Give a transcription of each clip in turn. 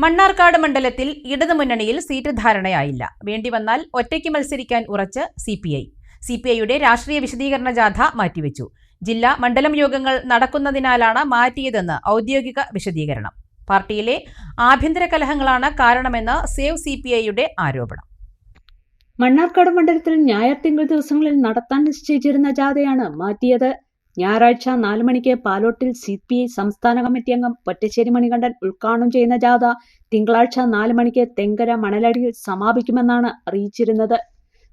മണ്ണാർക്കാട് മണ്ഡലത്തിൽ ഇടതുമുന്നണിയിൽ സീറ്റ് ധാരണയായില്ല. വേണ്ടിവന്നാൽ ഒറ്റയ്ക്ക് മത്സരിക്കാൻ ഉറച്ച് C P I. C P ഐയുടെ രാഷ്ട്രീയ വിശദീകരണ ജാഥ മാറ്റിവെച്ചു. ജില്ലാ മണ്ഡലം യോഗങ്ങൾ നടക്കുന്നതിനാലാണ് മാറ്റിയതെന്ന് ഔദ്യോഗിക വിശദീകരണം. പാർട്ടിയിലെ ആഭ്യന്തര കലഹങ്ങളാണ് കാരണമെന്ന് സേവ് സി പി ഐയുടെ ആരോപണം. മണ്ണാർക്കാട് മണ്ഡലത്തിൽ ഞായർ തിങ്കൾ ദിവസങ്ങളിൽ നടത്താൻ നിശ്ചയിച്ചിരുന്ന ജാഥയാണ് മാറ്റിയത്. ഞായറാഴ്ച നാല് മണിക്ക് പാലോട്ടിൽ സി പി ഐ സംസ്ഥാന കമ്മിറ്റി അംഗം പൊറ്റശ്ശേരി മണികണ്ഠൻ ഉദ്ഘാടനം ചെയ്യുന്ന ജാഥ തിങ്കളാഴ്ച നാല് മണിക്ക് തെങ്കര മണലടിയിൽ സമാപിക്കുമെന്നാണ് അറിയിച്ചിരുന്നത്.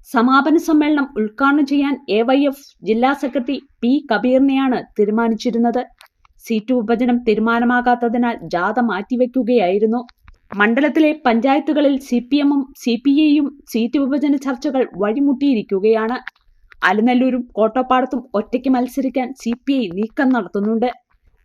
സമാപന സമ്മേളനം ഉദ്ഘാടനം ചെയ്യാൻ എ വൈ എഫ് ജില്ലാ സെക്രട്ടറി പി കബീറിനെയാണ് തീരുമാനിച്ചിരുന്നത്. സീറ്റ് വിഭജനം തീരുമാനമാകാത്തതിനാൽ ജാഥ മാറ്റിവെക്കുകയായിരുന്നു. മണ്ഡലത്തിലെ പഞ്ചായത്തുകളിൽ സി പി എമ്മും സി പി ഐയും സീറ്റ് വിഭജന ചർച്ചകൾ വഴിമുട്ടിയിരിക്കുകയാണ്. അലനല്ലൂരും കോട്ടപ്പാടത്തും ഒറ്റയ്ക്ക് മത്സരിക്കാൻ സി പി ഐ നീക്കം നടത്തുന്നുണ്ട്.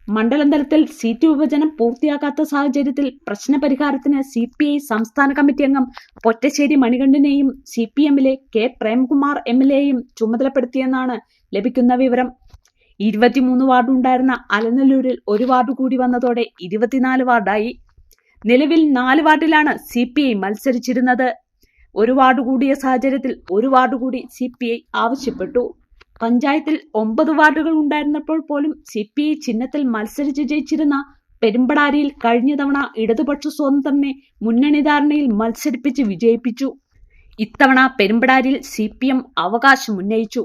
മണ്ഡലം തലത്തിൽ സീറ്റ് വിഭജനം പൂർത്തിയാക്കാത്ത സാഹചര്യത്തിൽ പ്രശ്നപരിഹാരത്തിന് സി പി ഐ സംസ്ഥാന കമ്മിറ്റി അംഗം പൊറ്റശ്ശേരി മണികണ്ഠനെയും സി പി എമ്മിലെ കെ പ്രേംകുമാർ എം എൽ എയും ചുമതലപ്പെടുത്തിയെന്നാണ് ലഭിക്കുന്ന വിവരം. ഇരുപത്തിമൂന്ന് വാർഡുണ്ടായിരുന്ന അലനല്ലൂരിൽ ഒരു വാർഡ് കൂടി വന്നതോടെ ഇരുപത്തിനാല് വാർഡായി. നിലവിൽ നാല് വാർഡിലാണ് സി മത്സരിച്ചിരുന്നത്. ഒരു വാർഡ് കൂടിയ സാഹചര്യത്തിൽ ഒരു വാർഡ് കൂടി സി പി ഐ ആവശ്യപ്പെട്ടു. പഞ്ചായത്തിൽ ഒമ്പത് വാർഡുകൾ ഉണ്ടായിരുന്നപ്പോൾ പോലും സി പി ഐ ചിഹ്നത്തിൽ മത്സരിച്ച് ജയിച്ചിരുന്ന പെരുമ്പടാരിയിൽ കഴിഞ്ഞ തവണ ഇടതുപക്ഷ സ്വതന്ത്രനെ മുന്നണി ധാരണയിൽ മത്സരിപ്പിച്ച് വിജയിപ്പിച്ചു. ഇത്തവണ പെരുമ്പടാരിയിൽ സി പി എം അവകാശം ഉന്നയിച്ചു.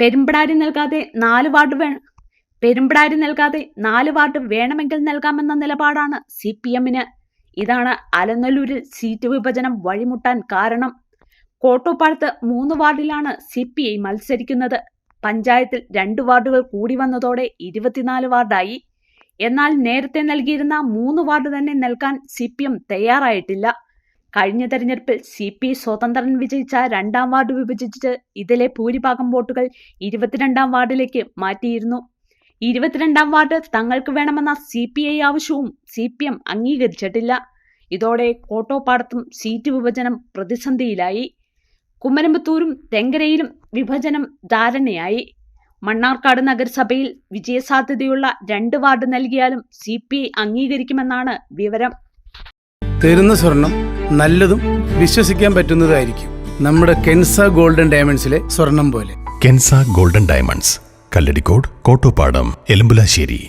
പെരുമ്പടാരി നൽകാതെ നാല് വാർഡ് വേ പെരുമ്പടാരി നൽകാതെ നാല് വാർഡ് വേണമെങ്കിൽ നൽകാമെന്ന നിലപാടാണ് സി പി എമ്മിന് ഇതാണ് അലനല്ലൂരിൽ സീറ്റ് വിഭജനം വഴിമുട്ടാൻ കാരണം. കോട്ടോപ്പാടത്ത് മൂന്ന് വാർഡിലാണ് സി പി ഐ മത്സരിക്കുന്നത്. പഞ്ചായത്തിൽ രണ്ട് വാർഡുകൾ കൂടി വന്നതോടെ ഇരുപത്തിനാല് വാർഡായി. എന്നാൽ നേരത്തെ നൽകിയിരുന്ന മൂന്ന് വാർഡ് തന്നെ നൽകാൻ സി പി എം തയ്യാറായിട്ടില്ല. കഴിഞ്ഞ തെരഞ്ഞെടുപ്പിൽ സി പി ഐ സ്വതന്ത്രൻ വിജയിച്ച രണ്ടാം വാർഡ് വിഭജിച്ച് ഇതിലെ ഭൂരിഭാഗം വോട്ടുകൾ ഇരുപത്തിരണ്ടാം വാർഡിലേക്ക് മാറ്റിയിരുന്നു. ഇരുപത്തിരണ്ടാം വാർഡ് തങ്ങൾക്ക് വേണമെന്ന സി പി ഐ ആവശ്യവും സി പി എം അംഗീകരിച്ചിട്ടില്ല. ഇതോടെ കോട്ടോപ്പാടത്തും സീറ്റ് വിഭജനം പ്രതിസന്ധിയിലായി. കുമരമ്പത്തൂരും തെങ്കരയിലും വിഭജനം ധാരണയായി. മണ്ണാർക്കാട് നഗരസഭയിൽ വിജയസാധ്യതയുള്ള രണ്ട് വാർഡ് നൽകിയാലും സി പി ഐ അംഗീകരിക്കുമെന്നാണ് വിവരം. തരുന്ന സ്വർണം നല്ലതും വിശ്വസിക്കാൻ പറ്റുന്നതായിരിക്കും. നമ്മുടെ കെൻസ ഗോൾഡൻ ഡയമണ്ട്സിലെ സ്വർണം പോലെ. Kensa golden diamonds. Kalladikode Kottoppadam Elumbulassery